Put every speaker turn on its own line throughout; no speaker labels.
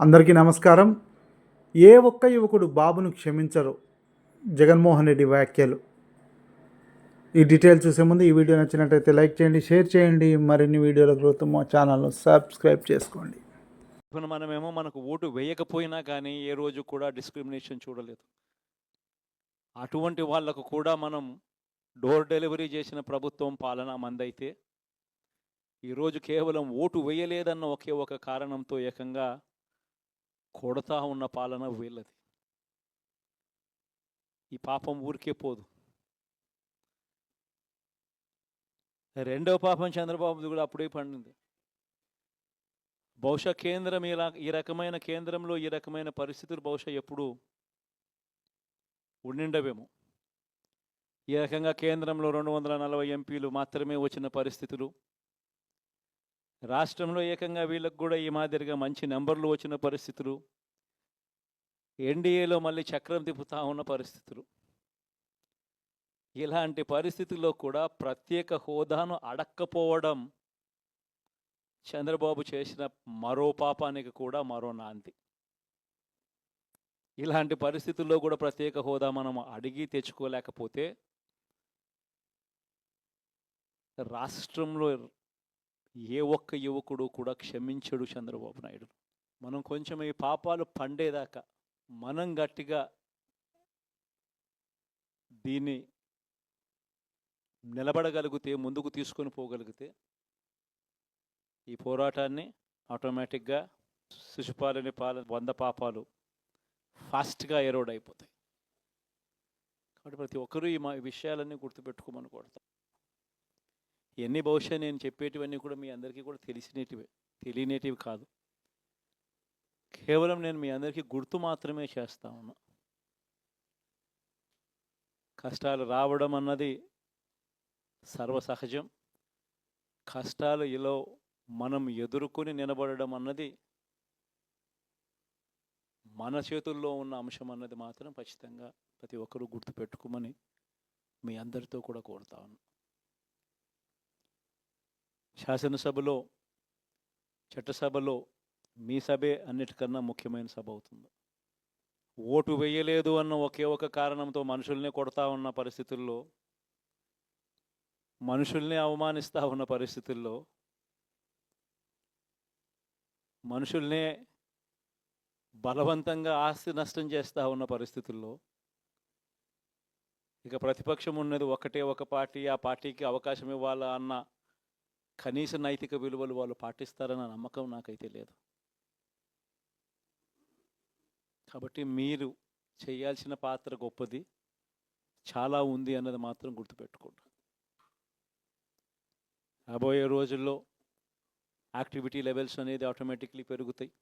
అందరికీ నమస్కారం. ఏ ఒక్క యువకుడు బాబును క్షమించరు. జగన్మోహన్ రెడ్డి వ్యాఖ్యలు. ఈ డీటెయిల్ చూసే ముందు ఈ వీడియో నచ్చినట్లయితే లైక్ చేయండి షేర్ చేయండి. మరిన్ని వీడియోల కోసం మా ఛానల్ను సబ్స్క్రైబ్ చేసుకోండి.
ఇప్పుడు మనమేమో మనకు ఓటు వేయకపోయినా కానీ ఏ రోజు కూడా డిస్క్రిమినేషన్ చూడలేదు. అటువంటి వాళ్ళకు కూడా మనం డోర్ డెలివరీ చేసిన ప్రభుత్వం పాలన మందైతే ఈరోజు కేవలం ఓటు వేయలేదన్న ఒకే ఒక కారణంతో ఏకంగా కొడతా ఉన్న పాలన వీళ్ళది. ఈ పాపం ఊరికే పోదు. రెండవ పాపం చంద్రబాబుది కూడా అప్పుడే పండింది. బహుశా కేంద్రం ఇలా ఈ రకమైన కేంద్రంలో ఈ రకమైన పరిస్థితులు బహుశా ఎప్పుడు ఉండిండవేమో. ఈ రకంగా కేంద్రంలో రెండు వందల నలభై ఎంపీలు మాత్రమే వచ్చిన పరిస్థితులు. రాష్ట్రంలో ఏకంగా వీళ్ళకు కూడా ఈ మాదిరిగా మంచి నెంబర్లు వచ్చిన పరిస్థితులు. ఎన్డీఏలో మళ్ళీ చక్రం తిప్పుతా ఉన్న పరిస్థితులు. ఇలాంటి పరిస్థితుల్లో కూడా ప్రత్యేక హోదాను అడక్కపోవడం చంద్రబాబు చేసిన మరో పాపానికి కూడా మరో నాంది. ఇలాంటి పరిస్థితుల్లో కూడా ప్రత్యేక హోదా మనం అడిగి తెచ్చుకోలేకపోతే రాష్ట్రంలో ఏ ఒక్క యువకుడు కూడా క్షమించడు చంద్రబాబు నాయుడు. మనం కొంచెం ఈ పాపాలు పండేదాకా మనం గట్టిగా దీన్ని నిలబడగలిగితే ముందుకు తీసుకొని పోగలిగితే ఈ పోరాటాన్ని ఆటోమేటిక్గా శిశుపాలని పాల వంద పాపాలు ఫాస్ట్గా ఎరోడ్ అయిపోతాయి. కాబట్టి ప్రతి ఒక్కరూ ఈ మా విషయాలన్నీ గుర్తుపెట్టుకోమని కోరుతాం ఇవన్నీ బహుశా నేను చెప్పేటివన్నీ కూడా మీ అందరికీ కూడా తెలిసినటివే తెలియనేటివి కాదు. కేవలం నేను మీ అందరికీ గుర్తు మాత్రమే చేస్తా ఉన్నా. కష్టాలు రావడం అన్నది సర్వసహజం. కష్టాలు ఇలా మనం ఎదుర్కొని నిలబడడం అన్నది మన చేతుల్లో ఉన్న అంశం అన్నది మాత్రం ఖచ్చితంగా ప్రతి ఒక్కరూ గుర్తుపెట్టుకోమని మీ అందరితో కూడా కోరుతా ఉన్నాను శాసనసభలో చట్టసభలో మీ సభే అన్నిటికన్నా ముఖ్యమైన సభ అవుతుంది. ఓటు వేయలేదు అన్న ఒకే ఒక కారణంతో మనుషుల్ని కొడతా ఉన్న పరిస్థితుల్లో మనుషుల్ని అవమానిస్తూ ఉన్న పరిస్థితుల్లో మనుషుల్నే బలవంతంగా ఆస్తి నష్టం చేస్తూ ఉన్న పరిస్థితుల్లో ఇక ప్రతిపక్షం ఉన్నది ఒకటే ఒక పార్టీ ఆ పార్టీకి అవకాశం ఇవ్వాలా అన్న కనీస నైతిక విలువలు వాళ్ళు పాటిస్తారన్న నమ్మకం నాకైతే లేదు. కాబట్టి మీరు చేయాల్సిన పాత్ర గొప్పది. చాలా ఉంది అన్నది మాత్రం గుర్తుపెట్టుకోండి. రాబోయే రోజుల్లో యాక్టివిటీ లెవెల్స్ అనేది ఆటోమేటిక్లీ పెరుగుతాయి.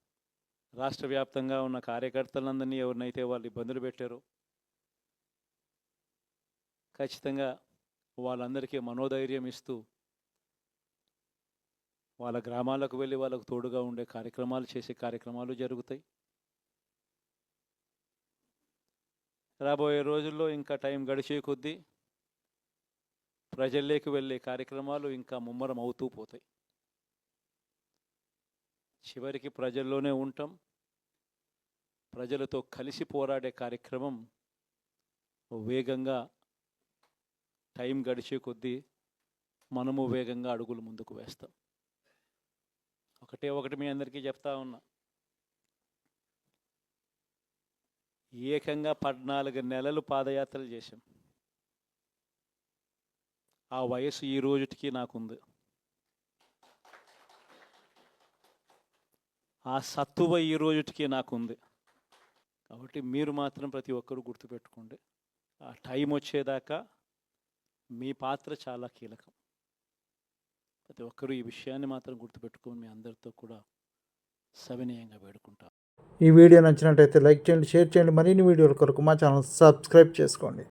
రాష్ట్ర వ్యాప్తంగా ఉన్న కార్యకర్తలందరినీ ఎవరినైతే వాళ్ళు ఇబ్బందులు పెట్టారో ఖచ్చితంగా వాళ్ళందరికీ మనోధైర్యం ఇస్తూ వాళ్ళ గ్రామాలకు వెళ్ళి వాళ్ళకు తోడుగా ఉండే కార్యక్రమాలు చేసే కార్యక్రమాలు జరుగుతాయి. రాబోయే రోజుల్లో ఇంకా టైం గడిచే కొద్దీ ప్రజల్లోకి వెళ్ళే కార్యక్రమాలు ఇంకా ముమ్మరం అవుతూ పోతాయి. చివరికి ప్రజల్లోనే ఉంటాం. ప్రజలతో కలిసి పోరాడే కార్యక్రమం వేగంగా టైం గడిచే కొద్దీ మనము వేగంగా అడుగులు ముందుకు వేస్తాం. ఒకటే ఒకటి మీ అందరికీ చెప్తా ఉన్నా. ఏకంగా పద్నాలుగు నెలలు పాదయాత్రలు చేశాం. ఆ వయసు ఈ రోజుటికి నాకుంది. ఆ సత్తువ ఈ రోజుటికి నాకుంది. కాబట్టి మీరు మాత్రం ప్రతి ఒక్కరూ గుర్తుపెట్టుకోండి. ఆ టైం వచ్చేదాకా మీ పాత్ర చాలా కీలకం. ప్రతి ఒక్కరూ ఈ విషయాన్ని మాత్రం గుర్తుపెట్టుకొని మీ అందరితో కూడా సవినయంగా వేడుకుంటాను
ఈ వీడియో నచ్చినట్టయితే లైక్ చేయండి షేర్ చేయండి. మరిన్ని వీడియోల కొరకు మా ఛానల్ సబ్స్క్రైబ్ చేసుకోండి.